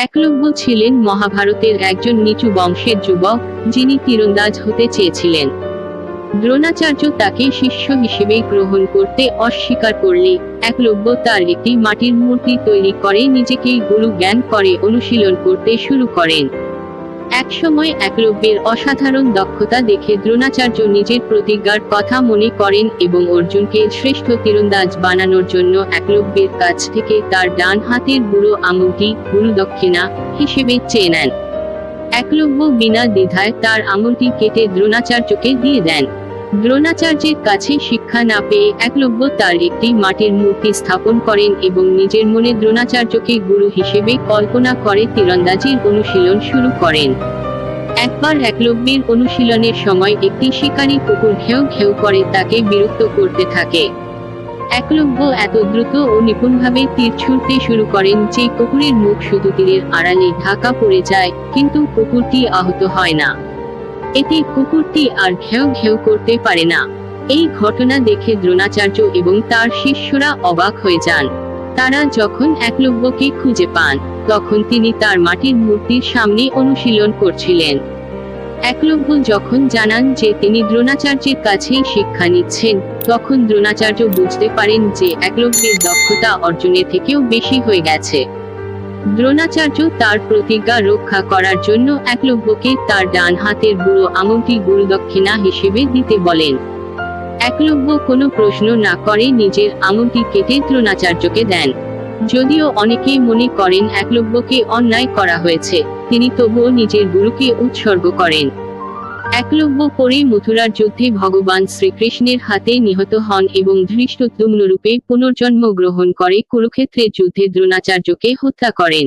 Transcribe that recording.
একলব্য ছিলেন মহাভারতের একজন নিচু বংশের যুবক, যিনি তীরন্দাজ হতে চেয়েছিলেন। দ্রোণাচার্য তাকে শিষ্য হিসেবে গ্রহণ করতে অস্বীকার করলে একলব্য তার একটি মাটির মূর্তি তৈরি করে নিজেকেই গুরু জ্ঞান করে অনুশীলন করতে শুরু করেন। একসময় একলব্যের অসাধারণ দক্ষতা দেখে দ্রোণাচার্য নিজের প্রতিজ্ঞার কথা মনে করেন এবং অর্জুনকে শ্রেষ্ঠ তীরন্দাজ বানানোর জন্য একলব্যের কাছ থেকে তার ডান হাতের বুড়ো আঙুলটি গুরু দক্ষিণা হিসেবে চেয়ে নেন। একলব্য বিনা দ্বিধায় তার আঙুলটি কেটে দ্রোণাচার্যকে দিয়ে দেন। দ্রোণাচার্যের কাছে শিক্ষা না পেয়ে একলব্য তার একটি মাটির মূর্তি স্থাপন করেন এবং নিজের মনে দ্রোণাচার্যকে গুরু হিসেবে কল্পনা করে তীরন্দাজির অনুশীলন শুরু করেন। একবার একলব্যের অনুশীলনের সময় একটি শিকারী কুকুর ঘেউ ঘেউ করে তাকে বিরক্ত করতে থাকে। একলব্য এত দ্রুত ও নিপুণভাবে তীর ছুঁড়তে শুরু করেন যে কুকুরের মুখ শুধু তীরের আড়ালে ঢাকা পড়ে যায়, কিন্তু কুকুরটি আহত হয় না। এতে কুকুরটি আর ঘেউ ঘেউ করতে পারে না। এই ঘটনা দেখে দ্রোণাচার্য এবং তার শিষ্যরা অবাক হয়ে যান। তারা যখন একলব্যকে খুঁজে পান, তখন তিনি তার মাটির মূর্তির সামনে অনুশীলন করছিলেন। একলব্য যখন জানান যে তিনি দ্রোণাচার্যের কাছেই শিক্ষা নিচ্ছেন, তখন দ্রোণাচার্য বুঝতে পারেন যে একলব্যের দক্ষতা অর্জনের থেকেও বেশি হয়ে গেছে। দ্রোণাচার্য তার প্রতিজ্ঞা রক্ষা করার জন্য একলব্যকে তার ডান হাতের বুড়ো আঙুলটি গুরুদক্ষিণা হিসেবে দিতে বলেন। একলব্য কোনো প্রশ্ন না করে নিজের আঙুলটি কেটে দ্রোণাচার্যকে দেন। যদিও অনেকেই মনে করেন একলব্যকে অন্যায় করা হয়েছে, তিনি তবুও নিজের গুরুকে উৎসর্গ করেন। একলব্য পরে মথুরার যুদ্ধে ভগবান শ্রীকৃষ্ণের হাতে নিহত হন এবং ধৃষ্টদ্যুম্নরূপে পুনর্জন্ম গ্রহণ করে কুরুক্ষেত্রের যুদ্ধে দ্রোণাচার্যকে হত্যা করেন।